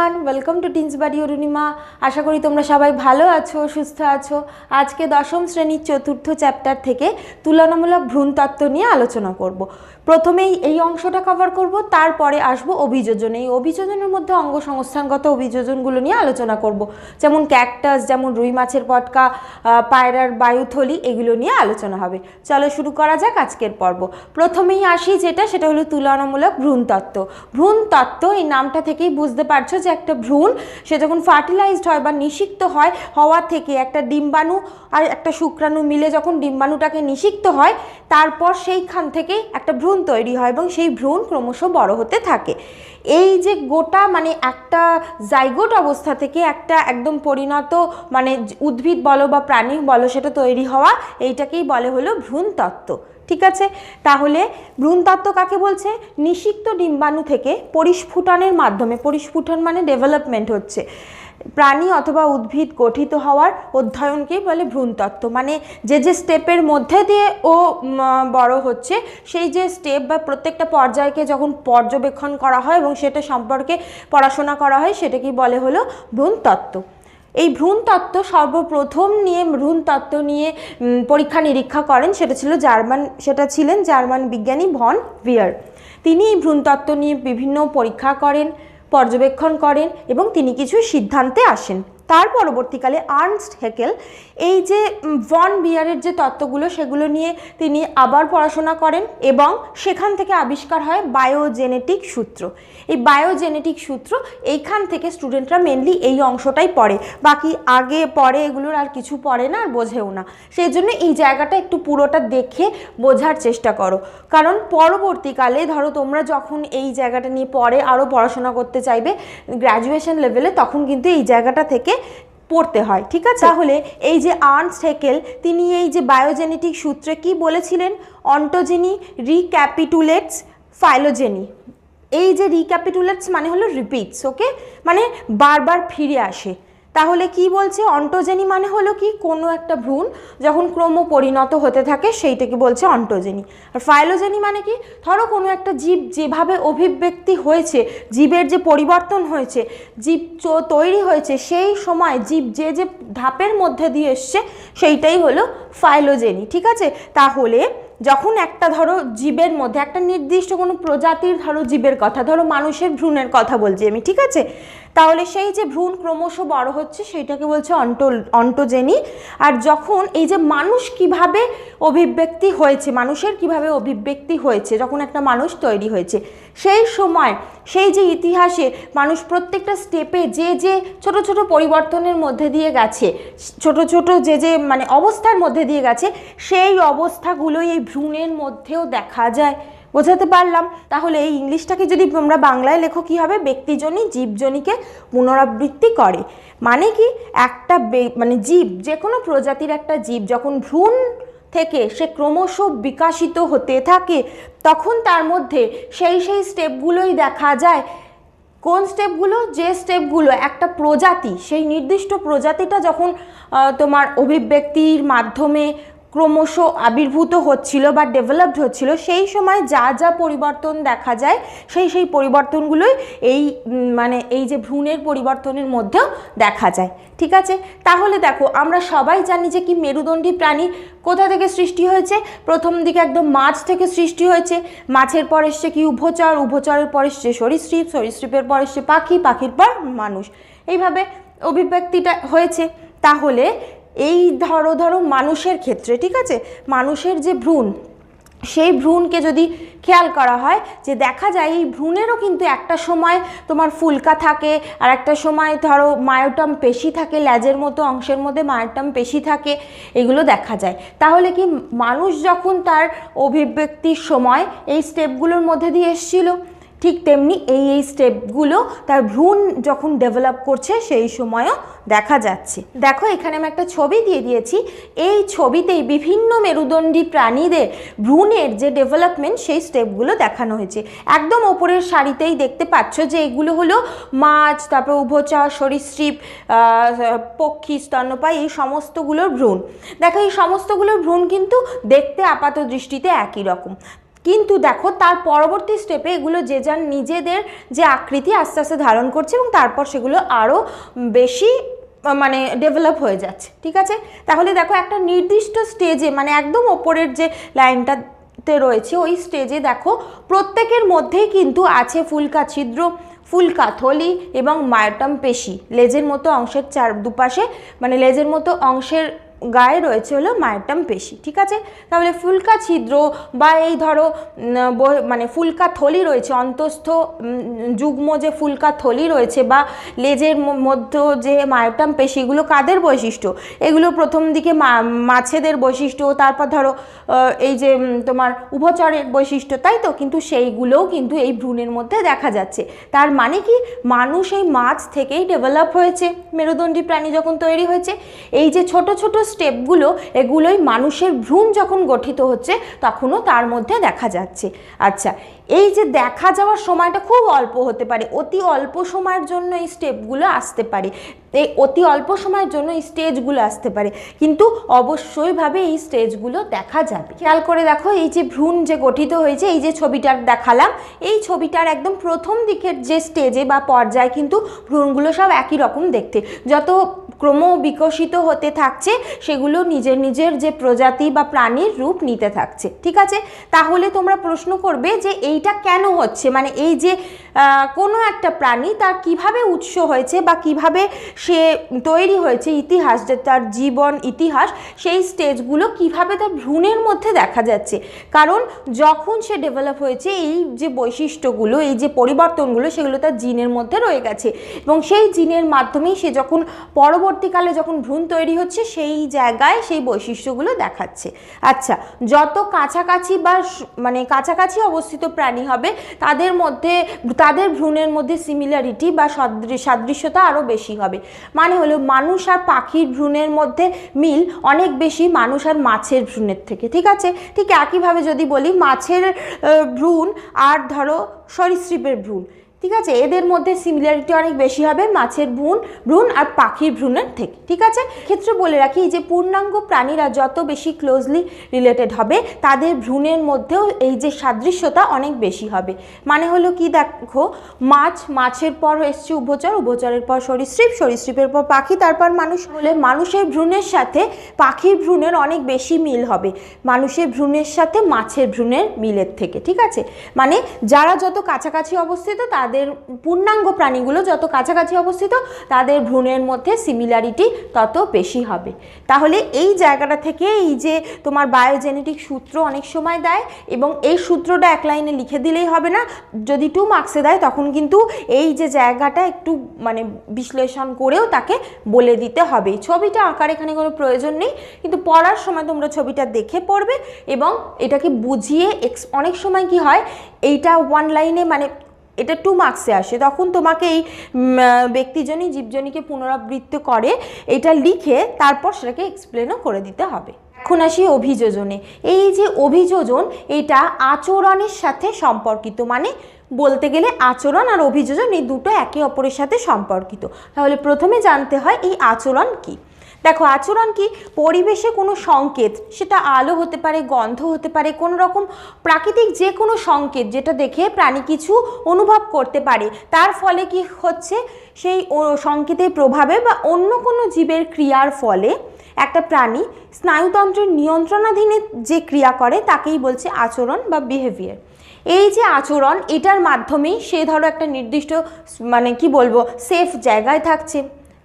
Everyone welcome to টিন্স বাড়ি অরুণিমা আশা করি তোমরা সবাই ভালো আছো, সুস্থ আছো। আজকে দশম শ্রেণির চতুর্থ চ্যাপ্টার থেকে তুলনামূলক ভ্রূণতত্ত্ব নিয়ে আলোচনা করব। প্রথমেই এই অংশটা কভার করব, তারপরে আসব অভিযোজন। এই অভিযোজনের মধ্যে অঙ্গ সংস্থানগত অভিযোজনগুলো নিয়ে আলোচনা করব। যেমন ক্যাকটাস যেমন রুই মাছের পটকা পায়রার বায়ুথলি, এগুলো নিয়ে আলোচনা হবে। চলো শুরু করা যাক আজকের পর্ব। প্রথমেই আসি যেটা, সেটা হলো তুলনামূলক ভ্রূণতত্ত্ব। ভ্রূণতত্ত্ব, এই নামটা থেকেই বুঝতে পারছ যে একটা ভ্রূণ, সে যখন ফার্টিলাইজড হয় বা নিষিক্ত হয়, হওয়া থেকে একটা ডিম্বাণু আর একটা শুক্রাণু মিলে যখন ডিম্বাণুটাকে নিষিক্ত হয়, তারপর সেইখান থেকে একটা ভ্রূণ তৈরি হয় এবং সেই ভ্রূণ ক্রমশ বড় হতে থাকে। এই যে গোটা মানে একটা জাইগোট অবস্থা থেকে একটা একদম পরিণত মানে উদ্ভিদ বলো বা প্রাণী বলো সেটা তৈরি হওয়া, এইটাকেই বলে হলো ভ্রূণতত্ত্ব ঠিক আছে? তাহলে ভ্রূণতত্ত্ব কাকে বলছে? নিষিক্ত ডিম্বাণু থেকে পরিস্ফুটনের মাধ্যমে, পরিস্ফুটন মানে ডেভেলপমেন্ট হচ্ছে। প্রাণী অথবা উদ্ভিদ গঠিত হওয়ার অধ্যয়নকেই বলে ভ্রূণতত্ত্ব। মানে যে যে স্টেপের মধ্যে দিয়ে ও বড় হচ্ছে, সেই যে স্টেপ বা প্রত্যেকটা পর্যায়কে যখন পর্যবেক্ষণ করা হয় এবং সেটা সম্পর্কে পড়াশোনা করা হয় সেটাকেই বলে হলো ভ্রূণতত্ত্ব। এই ভ্রূণতত্ত্ব সর্বপ্রথম নিয়ে, ভ্রূণতত্ত্ব নিয়ে পরীক্ষা নিরীক্ষা করেন সেটা ছিল জার্মান, সেটা ছিলেন জার্মান বিজ্ঞানী ভন ভিয়ার। তিনি এই ভ্রূণতত্ত্ব নিয়ে বিভিন্ন পরীক্ষা করেন। পর্যবেক্ষণ করেন এবং তিনি কিছু সিদ্ধান্তে আসেন। তার পরবর্তীকালে আর্নস্ট হেকেল এই যে ভন বিয়ারের যে তত্ত্বগুলো, সেগুলো নিয়ে তিনি আবার পড়াশোনা করেন এবং সেখান থেকে আবিষ্কার হয় বায়োজেনেটিক সূত্র। এই বায়োজেনেটিক সূত্র এইখান থেকে স্টুডেন্টরা মেনলি এই অংশটাই পড়ে। বাকি আগে পড়ে এগুলোর আর কিছু পড়ে না, আর বোঝেও না। সেই জন্য এই জায়গাটা একটু পুরোটা দেখে বোঝার চেষ্টা করো। কারণ পরবর্তীকালে ধরো তোমরা যখন এই জায়গাটা নিয়ে পরে আরও পড়াশোনা করতে চাইবে গ্র্যাজুয়েশন লেভেলে তখন কিন্তু এই জায়গাটা থেকে পড়তে হয় ঠিক আছে? তাহলে এই যে আর্নস হেকেল তিনি এই যে বায়োজেনেটিক সূত্রে কি বলেছিলেন? Ontogeny recapitulates phylogeny. এই যে রিক্যাপিটুলেটস মানে হলো রিপিটস ওকে? মানে বারবার ফিরে আসে। তাহলে কি বলছে? অন্টোজেনি মানে হলো কি? কোনো একটা ভ্রূণ যখন ক্রম পরিণত হতে থাকে, সেইটাকে বলছে অন্টোজেনি। আর ফাইলোজেনি মানে কি? ধরো কোনো একটা জীব যেভাবে অভিব্যক্তি হয়েছে, জীবের যে পরিবর্তন হয়েছে, জীব তৈরি হয়েছে, সেই সময় জীব যে যে ধাপের মধ্যে দিয়ে এসছে, সেইটাই হলো ফাইলোজেনি, ঠিক আছে? তাহলে যখন একটা ধরো জীবের মধ্যে, একটা নির্দিষ্ট কোনো প্রজাতির ধরো জীবের কথা, ধরো মানুষের ভ্রূণের কথা বলছি আমি, ঠিক আছে? তাহলে সেই যে ভ্রূণ ক্রমশ বড় হচ্ছে, সেইটাকে বলছে অন্টো, অন্টোজেনি। আর যখন এই যে মানুষ কীভাবে অভিব্যক্তি হয়েছে, মানুষের কীভাবে অভিব্যক্তি হয়েছে, যখন একটা মানুষ তৈরি হয়েছে সেই সময়, সেই যে ইতিহাসে মানুষ প্রত্যেকটা স্টেপে যে যে ছোট ছোট পরিবর্তনের মধ্যে দিয়ে গেছে, ছোট ছোট যে যে মানে অবস্থার মধ্যে দিয়ে গেছে, সেই অবস্থাগুলোই এই ভ্রূণের মধ্যেও দেখা যায়। বোঝাতে পারলাম? তাহলে এই ইংলিশটাকে যদি তোমরা বাংলায় লেখো, কী হবে? ব্যক্তিজনই জীবজনীকে পুনরাবৃত্তি করে। মানে কি? একটা মানে জীব যে কোনো প্রজাতির একটা জীব, যখন ভ্রূণ থেকে সে ক্রমশ বিকাশিত হতে থাকে, তখন তার মধ্যে সেই সেই স্টেপগুলোই দেখা যায়। কোন স্টেপগুলো? যে স্টেপগুলো, একটা প্রজাতি, সেই নির্দিষ্ট প্রজাতিটা যখন তোমার অভিব্যক্তির মাধ্যমে ক্রমশ আবির্ভূত হচ্ছিল বা ডেভেলপড হচ্ছিল, সেই সময় যা যা পরিবর্তন দেখা যায়, সেই সেই পরিবর্তনগুলোই এই মানে এই যে ভ্রূণের পরিবর্তনের মধ্যেও দেখা যায়, ঠিক আছে? তাহলে দেখো, আমরা সবাই জানি যে কি মেরুদণ্ডী প্রাণী কোথা থেকে সৃষ্টি হয়েছে? প্রথম দিকে একদম মাছ থেকে সৃষ্টি হয়েছে, মাছের পর এসছে কি উভচর, উভচরের পর এসছে সরীসৃপ, সরীসৃপের পর এসছে পাখি, পাখির পর মানুষ, এইভাবে অভিব্যক্তিটা হয়েছে। তাহলে এই ধরো ধরো মানুষের ক্ষেত্রে, ঠিক আছে? মানুষের যে ভ্রূণ, সেই ভ্রূণকে যদি খেয়াল করা হয় যে দেখা যায় এই ভ্রূণেরও কিন্তু একটা সময় তোমার ফুলকা থাকে, আর একটা সময় ধরো মায়োটম পেশি থাকে, ল্যাজের মতো অংশের মধ্যে মায়োটাম পেশি থাকে, এগুলো দেখা যায়। তাহলে কি মানুষ যখন তার অভিব্যক্তির সময় এই স্টেপগুলোর মধ্যে দিয়ে এসেছিল ঠিক তেমনি এই এই স্টেপগুলো তার ভ্রূণ যখন ডেভেলপ করছে, সেই সময়ও দেখা যাচ্ছে। দেখো, এখানে আমি একটা ছবি দিয়ে দিয়েছি। এই ছবিতেই বিভিন্ন মেরুদণ্ডী প্রাণীদের ভ্রূণের যে ডেভেলপমেন্ট সেই স্টেপগুলো দেখানো হয়েছে। একদম ওপরের সারিতেই দেখতে পাচ্ছ যে এগুলো হলো মাছ, তারপর উভচা, সরীসৃপ পক্ষী, স্তন্যপায়ী, এই সমস্তগুলোর ভ্রূণ। দেখো, এই সমস্তগুলোর ভ্রূণ কিন্তু দেখতে আপাত দৃষ্টিতে একই রকম। কিন্তু দেখো, তার পরবর্তী স্টেপে এগুলো যে যার নিজেদের যে আকৃতি আস্তে আস্তে ধারণ করছে এবং তারপর সেগুলো আরও বেশি মানে ডেভেলপ হয়ে যাচ্ছে, ঠিক আছে? তাহলে দেখো, একটা নির্দিষ্ট স্টেজে মানে একদম ওপরের যে লাইনটাতে রয়েছে, ওই স্টেজে দেখো, প্রত্যেকের মধ্যেই কিন্তু আছে ফুলকা ছিদ্র, ফুলকা থলি এবং মায়োটম পেশি। লেজের মতো অংশের চার দুপাশে মানে লেজের মতো অংশের গায়ে রয়েছে হলো মায়োটম পেশি, ঠিক আছে? তাহলে ফুলকা ছিদ্র বা এই ধরো মানে ফুলকা থলি রয়েছে, অন্তস্থ যুগ্ম যে ফুলকা থলি রয়েছে বা লেজের মধ্যে যে মায়োটম পেশিগুলো কাদের বৈশিষ্ট্য? এগুলো প্রথম দিকে মাছেদের বৈশিষ্ট্য, তারপর ধরো এই যে তোমার উভচরের বৈশিষ্ট্য, তাই তো? কিন্তু সেইগুলোও কিন্তু এই ভ্রূণের মধ্যে দেখা যাচ্ছে। তার মানে কি? মানুষ এই মাছ থেকেই ডেভেলপ হয়েছে, মেরুদণ্ডী প্রাণী যখন তৈরি হয়েছে, এই যে ছোট ছোট স্টেপগুলো এগুলোই মানুষের ভ্রূণ যখন গঠিত হচ্ছে, তখনও তার মধ্যে দেখা যাচ্ছে। আচ্ছা এই যে দেখা যাওয়ার সময়টা খুব অল্প হতে পারে, অতি অল্প সময়ের জন্য এই স্টেপগুলো আসতে পারে, এই অতি অল্প সময়ের জন্য এই স্টেজগুলো আসতে পারে, কিন্তু অবশ্যইভাবে এই স্টেজগুলো দেখা যাবে। খেয়াল করে দেখো, এই যে ভ্রূণ যে গঠিত হয়েছে, এই যে ছবিটার দেখালাম, এই ছবিটার একদম প্রথম দিকের যে স্টেজে বা পর্যায়ে কিন্তু ভ্রূণগুলো সব একই রকম দেখতে। যত ক্রম বিকশিত হতে থাকছে, সেগুলো নিজের নিজের যে প্রজাতি বা প্রাণীর রূপ নিতে থাকছে। ঠিক আছে? তাহলে তোমরা প্রশ্ন করবে যে এইটা কেন হচ্ছে? মানে এই যে কোনো একটা প্রাণী তার কীভাবে উৎস হয়েছে বা কীভাবে সে তৈরি হয়েছে, ইতিহাস যে তার জীবন, ইতিহাস, সেই স্টেজগুলো কীভাবে তার ভ্রূণের মধ্যে দেখা যাচ্ছে? কারণ যখন সে ডেভেলপ হয়েছে, এই যে বৈশিষ্ট্যগুলো, এই যে পরিবর্তনগুলো, সেগুলো তার জিনের মধ্যে রয়ে গেছে। এবং সেই জিনের মাধ্যমেই সে যখন পরবর্তীকালে যখন ভ্রূণ তৈরি হচ্ছে, সেই জায়গায় সেই বৈশিষ্ট্যগুলো দেখাচ্ছে। আচ্ছা যত কাছাকাছি বা মানে কাছাকাছি অবস্থিত প্রাণী হবে, তাদের মধ্যে, তাদের ভ্রূণের মধ্যে সিমিলারিটি বা সদৃ- সাদৃশ্যতা আরও বেশি হবে। মানে হলো, মানুষ আর পাখির ভ্রূণের মধ্যে মিল অনেক বেশি মানুষ আর মাছের ভ্রূণের থেকে, ঠিক আছে? ঠিক একইভাবে যদি বলি, মাছের ভ্রূণ আর ধরো সরীসৃপের ভ্রূণ। ঠিক আছে? এদের মধ্যে সিমিলারিটি অনেক বেশি হবে, মাছের ভ্রূণ ভ্রূণ আর পাখির ভ্রূণের থেকে, ঠিক আছে? ক্ষেত্রে বলে রাখি যে পূর্ণাঙ্গ প্রাণীরা যত বেশি ক্লোজলি রিলেটেড হবে, তাদের ভ্রূণের মধ্যেও এই যে সাদৃশ্যতা অনেক বেশি হবে। মানে হলো কি দেখো, মাছ মাছের পর এসছে উভচর, উভচরের পর সরীসৃপ, সরীসৃপের পর পাখি, তারপর মানুষ হলে মানুষের ভ্রূণের সাথে পাখির ভ্রূণের অনেক বেশি মিল হবে। মানুষের ভ্রূণের সাথে মাছের ভ্রূণের মিলের থেকে, ঠিক আছে? মানে যারা যত কাছাকাছি অবস্থিত, তাদের পূর্ণাঙ্গ প্রাণীগুলো যত কাছাকাছি অবস্থিত, তাদের ভ্রূণের মধ্যে সিমিলারিটি তত বেশি হবে। তাহলে এই জায়গাটা থেকে এই যে তোমার বায়োজেনেটিক সূত্র অনেক সময় দেয় এবং এই সূত্রটা এক লাইনে লিখে দিলেই হবে না, যদি টু মার্কসে দেয়, তখন কিন্তু এই যে জায়গাটা একটু মানে বিশ্লেষণ করেও তাকে বলে দিতে হবে। ছবিটা আঁকার এখানে কোনো প্রয়োজন নেই, কিন্তু পড়ার সময় তোমরা ছবিটা দেখে পড়বে এবং এটাকে বুঝিয়ে অনেক সময় কি হয়, এইটা ওয়ান লাইনে মানে এটা টু মার্কসে আসে। তখন তোমাকে এই ব্যক্তিজনই জীবজনীকে পুনরাবৃত্ত করে, এটা লিখে তারপর সেটাকে এক্সপ্লেনও করে দিতে হবে। এখন আসি অভিযোজনে। এই যে অভিযোজন, এটা আচরণের সাথে সম্পর্কিত। মানে বলতে গেলে আচরণ আর অভিযোজন এই দুটো একে অপরের সাথে সম্পর্কিত। তাহলে প্রথমে জানতে হয় এই আচরণ কি। দেখো, আচরণ কি? পরিবেশে কোনো সংকেত, সেটা আলো হতে পারে, গন্ধ হতে পারে, কোনো রকম প্রাকৃতিক যে কোনো সংকেত যেটা দেখে প্রাণী কিছু অনুভব করতে পারে। তার ফলে কি হচ্ছে? সেই সংকেতের প্রভাবে বা অন্য কোনো জীবের ক্রিয়ার ফলে একটা প্রাণী স্নায়ুতন্ত্রের নিয়ন্ত্রণাধীনে যে ক্রিয়া করে, তাকেই বলছে আচরণ বা বিহেভিয়ার এই যে আচরণ, এটার মাধ্যমেই সে ধরো একটা নির্দিষ্ট মানে কি বলব সেফ জায়গায় থাকছে।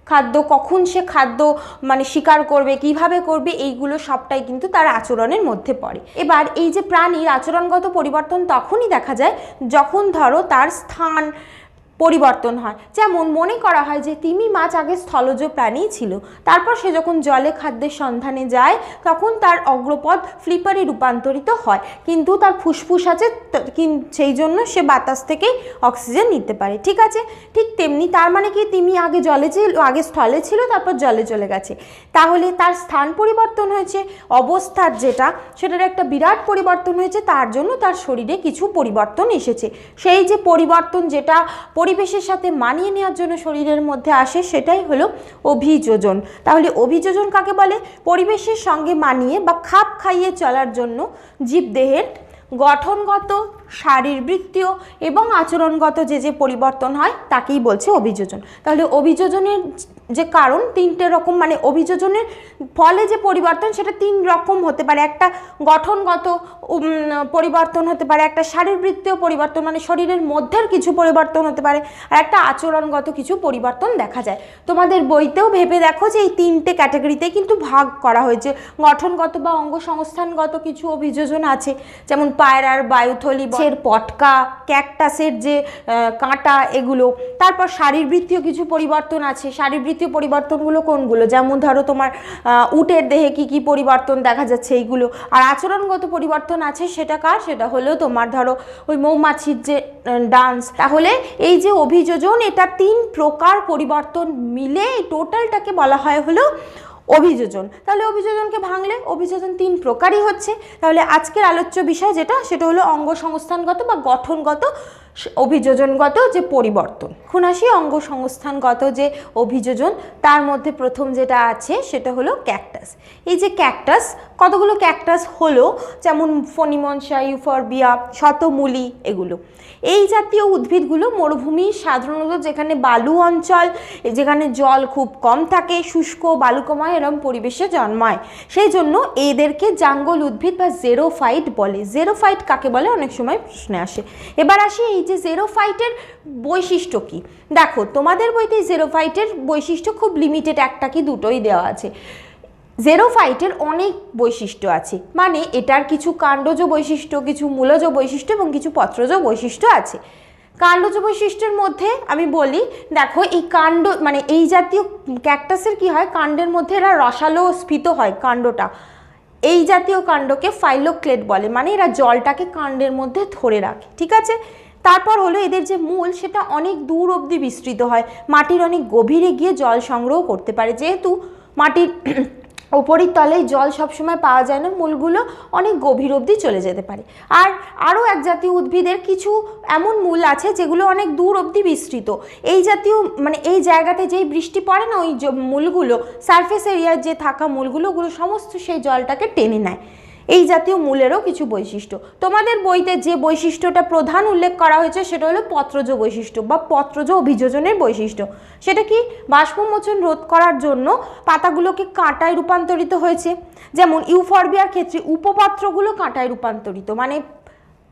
খাদ্য, কখন সে খাদ্য মানে শিকার করবে, কীভাবে করবে, এইগুলো সবটাই কিন্তু তার আচরণের মধ্যে পড়ে। এবার এই যে প্রাণীর আচরণগত পরিবর্তন তখনই দেখা যায় যখন ধরো তার স্থান পরিবর্তন হয়। যেমন মনে করা হয় যে তিমি মাছ আগে স্থলজ প্রাণী ছিল। তারপর সে যখন জলে খাদ্যের সন্ধানে যায়, তখন তার অগ্রপদ ফ্লিপারে রূপান্তরিত হয়। কিন্তু তার ফুসফুস আছে সেই জন্য সে বাতাস থেকেই অক্সিজেন নিতে পারে। ঠিক আছে? ঠিক তেমনি তার মানে কি, তিমি আগে জলে ছিল, আগে স্থলে ছিল, তারপর জলে চলে গেছে। তাহলে তার স্থান পরিবর্তন হয়েছে অবস্থার যেটা, সেটার একটা বিরাট পরিবর্তন হয়েছে, তার জন্য তার শরীরে কিছু পরিবর্তন এসেছে। সেই যে পরিবর্তন যেটা পরিবেশের সাথে মানিয়ে নেওয়ার জন্য শরীরের মধ্যে আসে সেটাই হলো অভিযোজন। তাহলে অভিযোজন কাকে বলে? পরিবেশের সঙ্গে মানিয়ে বা খাপ খাইয়ে চলার জন্য জীবদেহের গঠনগত, শারীরবৃত্তীয় এবং আচরণগত যে যে পরিবর্তন হয়, তাকেই বলছে অভিযোজন। তাহলে অভিযোজনের যে কারণ তিনটে রকম মানে অভিযোজনের ফলে যে পরিবর্তন সেটা তিন রকম হতে পারে। একটা গঠনগত পরিবর্তন হতে পারে, একটা শারীরবৃত্তীয় পরিবর্তন মানে শরীরের মধ্যের কিছু পরিবর্তন হতে পারে, আর একটা আচরণগত কিছু পরিবর্তন দেখা যায়। তোমাদের বইতেও ভেবে দেখো যে এই তিনটে ক্যাটাগরিতে কিন্তু ভাগ করা হয়েছে। গঠনগত বা অঙ্গ সংস্থানগত কিছু অভিযোজন আছে, যেমন পায়রার বায়ুথলি এর পটকা, ক্যাকটাসের যে কাঁটা এগুলো। তারপর শারীরবৃত্তীয় কিছু পরিবর্তন আছে। শারীরবৃত্তীয় পরিবর্তনগুলো কোনগুলো? যেমন ধরো তোমার উটের দেহে কি কি পরিবর্তন দেখা যাচ্ছে এইগুলো। আর আচরণগত পরিবর্তন আছে সেটা কার? সেটা হলো তোমার ধরো ওই মৌমাছির যে ডান্স। তাহলে এই যে অভিযোজন, এটা তিন প্রকার পরিবর্তন মিলে টোটালটাকে বলা হয় হলো অভিযোজন। তাহলে অভিযোজনকে ভাঙলে অভিযোজন তিন প্রকারই হচ্ছে। তাহলে আজকের আলোচ্য বিষয় যেটা, সেটা হলো অঙ্গ সংস্থানগত বা গঠনগত অভিযোজনগত যে পরিবর্তন। এখন আসি অঙ্গ সংস্থানগত যে অভিযোজন, তার মধ্যে প্রথম যেটা আছে, সেটা হলো ক্যাকটাস। এই যে ক্যাকটাস কতগুলো ক্যাকটাস হলো? যেমন ফনিমনসা ইউফরবিয়া শতমূলি এগুলো। এই জাতীয় উদ্ভিদগুলো মরুভূমি সাধারণত যেখানে বালু অঞ্চল, যেখানে জল খুব কম থাকে, শুষ্ক, বালুকময় এরম পরিবেশে জন্মায়। সেই জন্য এদেরকে জাঙ্গল উদ্ভিদ বা জেরোফাইট বলে। জেরোফাইট কাকে বলে? অনেক সময় প্রশ্নে আসে। এবার আসি এই যে জেরোফাইটের বৈশিষ্ট্য কি? দেখো, তোমাদের বইতে জেরোফাইটের বৈশিষ্ট্য খুব লিমিটেড একটা কি দুটোই দেওয়া আছে। জেরোফাইটের অনেক বৈশিষ্ট্য আছে। মানে এটার কিছু কাণ্ডজ বৈশিষ্ট্য, কিছু মূলজ বৈশিষ্ট্য এবং কিছু পত্রজ বৈশিষ্ট্য আছে। কাণ্ডজ বৈশিষ্ট্যের মধ্যে আমি বলি, দেখো এই কাণ্ড মানে এই জাতীয় ক্যাকটাসের কি হয়? কাণ্ডের মধ্যে এরা রসালো স্ফীত হয় কাণ্ডটা। এই জাতীয় কাণ্ডকে ফাইলোক্লেট বলে। মানে এরা জলটাকে কাণ্ডের মধ্যে ধরে রাখে, ঠিক আছে? তারপর হলো এদের যে মূল, সেটা অনেক দূর অবধি বিস্তৃত হয়। মাটির অনেক গভীরে গিয়ে জল সংগ্রহ করতে পারে। যেহেতু মাটির ওপরের তলায় জল সবসময় পাওয়া যায় না, মূলগুলো অনেক গভীর অবধি চলে যেতে পারে। আর আরও এক জাতীয় উদ্ভিদের কিছু এমন মূল আছে যেগুলো অনেক দূর অবধি বিস্তৃত। এই জাতীয় মানে এই জায়গাতে যেই বৃষ্টি পড়ে না, ওই মূলগুলো সারফেস এরিয়ার যে থাকা মূলগুলো, ওগুলো সমস্ত সেই জলটাকে টেনে নেয়। এই জাতীয় মূলেরও কিছু বৈশিষ্ট্য। তোমাদের বইতে যে বৈশিষ্ট্যটা প্রধান উল্লেখ করা হয়েছে সেটা হলো পত্রজ বৈশিষ্ট্য বা পত্রজ অভিযোজনের বৈশিষ্ট্য। সেটা কি বাষ্পমোচন রোধ করার জন্য পাতাগুলোকে কাঁটায় রূপান্তরিত হয়েছে? যেমন ইউফর্বিয়ার ক্ষেত্রে উপপাত্রগুলো কাঁটায় রূপান্তরিত মানে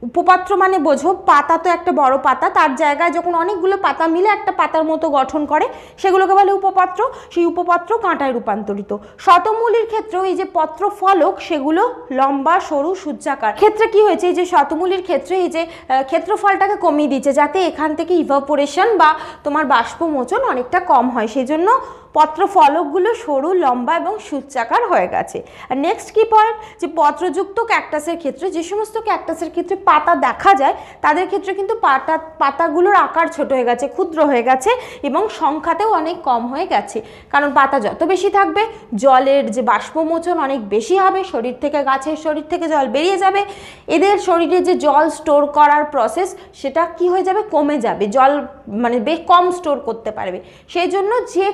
উপপাত্র মানে বোঝো, পাতা তো একটা বড় পাতা, তার জায়গায় যখন অনেকগুলো পাতা মিলে একটা পাতার মতো গঠন করে, সেগুলোকে বলে উপপাত্র, সেই উপপাত্র কাঁটায় রূপান্তরিত। শতমূলির ক্ষেত্রেও এই যে পত্র ফলক সেগুলো লম্বা, সরু, সূর্যাকার। ক্ষেত্রে কি হয়েছে, এই যে শতমূলির ক্ষেত্রে এই যে ক্ষেত্রফলটাকে কমিয়ে দিয়েছে, যাতে এখান থেকে ইভাপোরেশন বা তোমার বাষ্পমোচন অনেকটা কম হয় সেই জন্য পত্র ফলকগুলো সরু, লম্বা এবং সূচাকার হয়ে গেছে। আর নেক্সট কি পয়েন্ট? যে পত্রযুক্ত ক্যাকটাসের ক্ষেত্রে, যে সমস্ত ক্যাকটাসের ক্ষেত্রে পাতা দেখা যায়, তাদের ক্ষেত্রে কিন্তু পাতা, পাতাগুলোর আকার ছোট হয়ে গেছে, ক্ষুদ্র হয়ে গেছে এবং সংখ্যাতেও অনেক কম হয়ে গেছে। কারণ পাতা যত বেশি থাকবে, জলের যে বাষ্পমোচন অনেক বেশি হবে, শরীর থেকে, গাছের শরীর থেকে জল বেরিয়ে যাবে। এদের শরীরে যে জল স্টোর করার প্রসেস সেটা কি হয়ে যাবে? কমে যাবে। জল মানে বেশ কম স্টোর করতে পারবে। সেই জন্য যে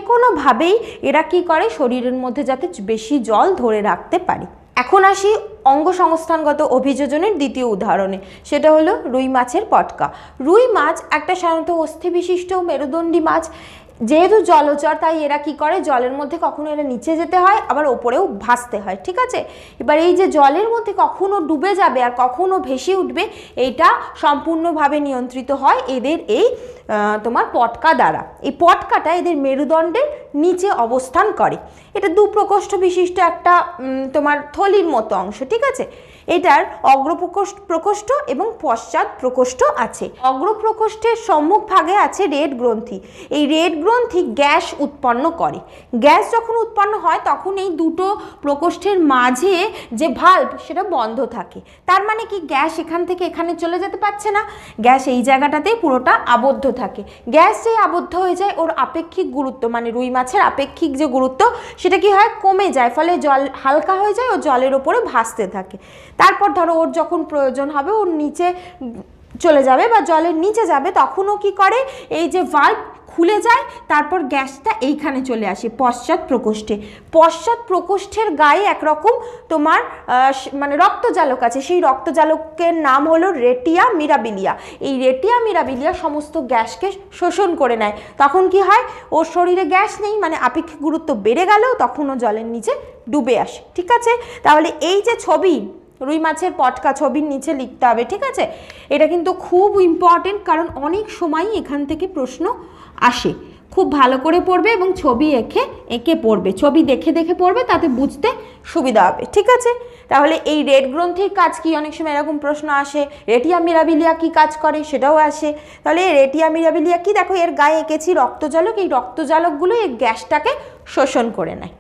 কোনোভাবেই এরা কি করে? শরীরের মধ্যে যাতে বেশি জল ধরে রাখতে পারে। এখন আসি অঙ্গ সংস্থানগত অভিযোজনের দ্বিতীয় উদাহরণে। সেটা হলো রুই মাছের পটকা। রুই মাছ একটা সাধারণত অস্থি বিশিষ্ট মেরুদণ্ডী মাছ। যেহেতু জলচর, তাই এরা কি করে? জলের মধ্যে কখনো এরা নিচে যেতে হয়, আবার ওপরেও ভাসতে হয়, ঠিক আছে? এবার এই যে জলের মধ্যে কখনো ডুবে যাবে আর কখনো ভেসে উঠবে এইটা সম্পূর্ণভাবে নিয়ন্ত্রিত হয় এদের এই তোমার পটকা দ্বারা। এই পটকাটা এদের মেরুদণ্ডের নিচে অবস্থান করে। এটা দু প্রকোষ্ঠ বিশিষ্ট একটা তোমার থলির মতো অংশ, ঠিক আছে? এটার অগ্রপ্রকোষ্ঠ প্রকোষ্ঠ এবং পশ্চাৎ প্রকোষ্ঠ আছে। অগ্রপ্রকোষ্ঠের সম্মুখ ভাগে আছে রেড গ্রন্থি। এই রেড গ্রন্থি গ্যাস উৎপন্ন করে। গ্যাস যখন উৎপন্ন হয়, তখন এই দুটো প্রকোষ্ঠের মাঝে যে ভাল্ব সেটা বন্ধ থাকে। তার মানে কি, গ্যাস এখান থেকে এখানে চলে যেতে পারছে না। গ্যাস এই জায়গাটাতেই পুরোটা আবদ্ধ থাকে। গ্যাস যে আবদ্ধ হয়ে যায়, ওর আপেক্ষিক গুরুত্ব মানে রুই মাছের আপেক্ষিক যে গুরুত্ব, সেটা কি হয়? কমে যায়। ফলে জল হালকা হয়ে যায় ও জলের ওপরে ভাসতে থাকে। তারপর ধরো ওর যখন প্রয়োজন হবে, ওর নিচে চলে যাবে বা জলের নিচে যাবে তখনও কি করে? এই যে ভাল্ব খুলে যায়, তারপর গ্যাসটা এইখানে চলে আসে, পশ্চাৎ প্রকোষ্ঠে। পশ্চাৎ প্রকোষ্ঠের গায়ে একরকম তোমার মানে রক্তজালক আছে। সেই রক্তজালকের নাম হলো রেটিয়া মিরাবিলিয়া। এই রেটিয়া মিরাবিলিয়া সমস্ত গ্যাসকে শোষণ করে নেয়। তখন কি হয়? ওর শরীরে গ্যাস নেই মানে আপেক্ষিক গুরুত্ব বেড়ে গেলেও তখনও জলের নিচে ডুবে আসে। ঠিক আছে? তাহলে এই যে ছবি রুই মাছের পটকা ছবির নিচে লিখতে হবে, ঠিক আছে? এটা কিন্তু খুব ইম্পর্টেন্ট কারণ অনেক সময় এখান থেকে প্রশ্ন আসে। খুব ভালো করে পড়বে এবং ছবি এঁকে এঁকে পড়বে। ছবি দেখে দেখে পড়বে, তাতে বুঝতে সুবিধা হবে, ঠিক আছে? তাহলে এই রেড গ্রন্থির কাজ কি? অনেক সময় এরকম প্রশ্ন আসে, রেটিয়া মিরাবিলিয়া কি কাজ করে? সেটাও আসে। তাহলে রেটিয়া মিরাবিলিয়া কি? দেখো, এর গায়ে এঁকেছি রক্তজালক, এই রক্তজালকগুলো এই গ্যাসটাকে শোষণ করে নেয়।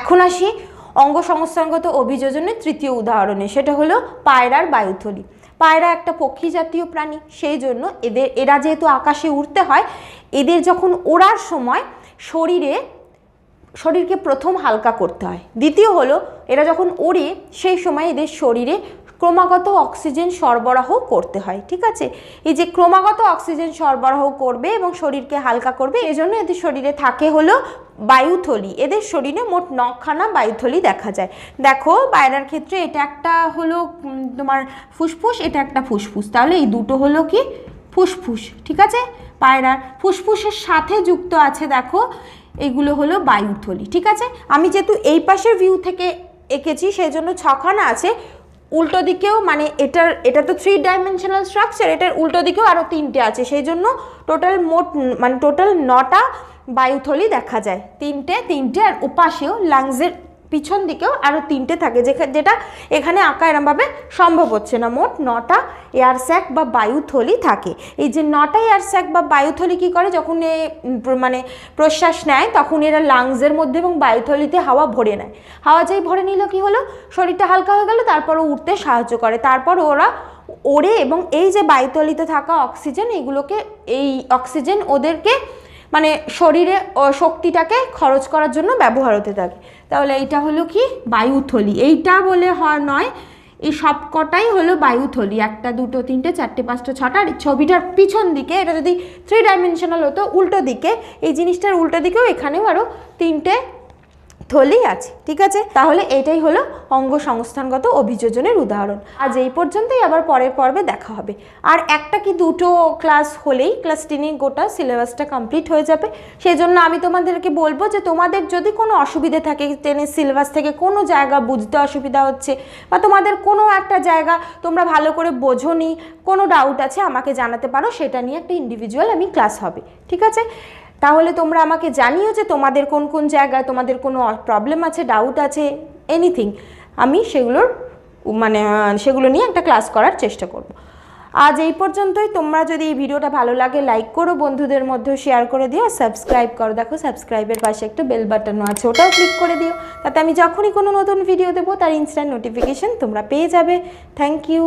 এখন আসি অঙ্গ সংস্থানগত অভিযোজনের তৃতীয় উদাহরণে, সেটা হলো পায়রার বায়ুথলি। পায়রা একটা পক্ষী জাতীয় প্রাণী, সেই জন্য এদের, এরা যেহেতু আকাশে উড়তে হয়, এদের যখন ওড়ার সময় শরীরে, শরীরকে প্রথম হালকা করতে হয়। দ্বিতীয় হলো, এরা যখন ওড়ে, সেই সময় এদের শরীরে ক্রমাগত অক্সিজেন সরবরাহ করতে হয়, ঠিক আছে? এই যে ক্রমাগত অক্সিজেন সরবরাহ করবে এবং শরীরকে হালকা করবে, এজন্য এদের শরীরে থাকে হলো বায়ুথলি। এদের শরীরে মোট নখানা বায়ুথলি দেখা যায়। দেখো, পায়রার ক্ষেত্রে এটা একটা হলো তোমার ফুসফুস, এটা একটা ফুসফুস। তাহলে এই দুটো হলো কি? ফুসফুস, ঠিক আছে? পায়রার ফুসফুসের সাথে যুক্ত আছে, দেখো, এগুলো হলো বায়ুথলি, ঠিক আছে? আমি যেহেতু এই পাশের ভিউ থেকে এঁকেছি সেই জন্য ছখানা আছে। উল্টো দিকেও মানে এটার, এটা তো থ্রি ডাইমেনশনাল স্ট্রাকচার এটার উল্টো দিকেও আরও তিনটে আছে। সেই জন্য টোটাল মোট মানে টোটাল নটা বায়ুথলি দেখা যায়। তিনটে তিনটে, আর ওপাশেও লাংসের পিছন দিকেও আরও তিনটে থাকে যেটা এখানে আঁকা এরমভাবে সম্ভব হচ্ছে না। মোট নটা এয়ার স্যাক বা বায়ুথলি থাকে। এই যে নটা এয়ার স্যাক বা বায়ুথলি কী করে? যখন এ মানে প্রশ্বাস নেয়, তখন এরা লাংসের মধ্যে এবং বায়ুথলিতে হাওয়া ভরে নেয়। হাওয়া যেই ভরে নিল কি হলো? শরীরটা হালকা হয়ে গেল, তারপর ও উঠতে সাহায্য করে। তারপর ওরা ওড়ে এবং এই যে বায়ুথলিতে থাকা অক্সিজেন এগুলোকে, এই অক্সিজেন ওদেরকে মানে শরীরে শক্তিটাকে খরচ করার জন্য ব্যবহার হতে থাকে। তাহলে এইটা হলো কি? বায়ুথলি। এইটা বলে হয় নয়, এই সবকটাই হলো বায়ুথলি। একটা, দুটো, তিনটে, চারটে, পাঁচটা, ছটা ছবিটার পিছন দিকে, এটা যদি থ্রি ডাইমেনশনাল হতো, উল্টো দিকে, এই জিনিসটার উল্টো দিকেও এখানেও আরও তিনটে থলি আছে, ঠিক আছে? তাহলে এটাই হলো অঙ্গ সংস্থানগত অভিযোজনের উদাহরণ। আজ এই পর্যন্তই, আবার পরের পর্বে দেখা হবে। আর একটা কি দুটো ক্লাস হলেই, ক্লাস টেনের গোটা সিলেবাসটা কমপ্লিট হয়ে যাবে। সেই জন্য আমি তোমাদেরকে বলব যে তোমাদের যদি কোনো অসুবিধে থাকে টেনের সিলেবাস থেকে কোনো জায়গা বুঝতে অসুবিধা হচ্ছে, বা তোমাদের কোনো একটা জায়গা তোমরা ভালো করে বোঝো নি কোনো ডাউট আছে, আমাকে জানাতে পারো, সেটা নিয়ে একটা ইন্ডিভিজুয়াল আমি ক্লাস হবে, ঠিক আছে? তাহলে তোমরা আমাকে জানিও যে তোমাদের কোন কোন জায়গায় তোমাদের কোনো প্রবলেম আছে ডাউট আছে এনিথিং আমি সেগুলোর মানে সেগুলো নিয়ে একটা ক্লাস করার চেষ্টা করব। আজ এই পর্যন্তই। তোমরা যদি এই ভিডিওটা ভালো লাগে লাইক করো, বন্ধুদের মধ্যেও শেয়ার করে দিও সাবস্ক্রাইব করো। দেখো সাবস্ক্রাইবের পাশে একটা বেল বাটনও আছে, ওটাও ক্লিক করে দিও। তাতে আমি যখনই কোনো নতুন ভিডিও দেবো, তার ইনস্ট্যান্ট নোটিফিকেশান তোমরা পেয়ে যাবে। Thank you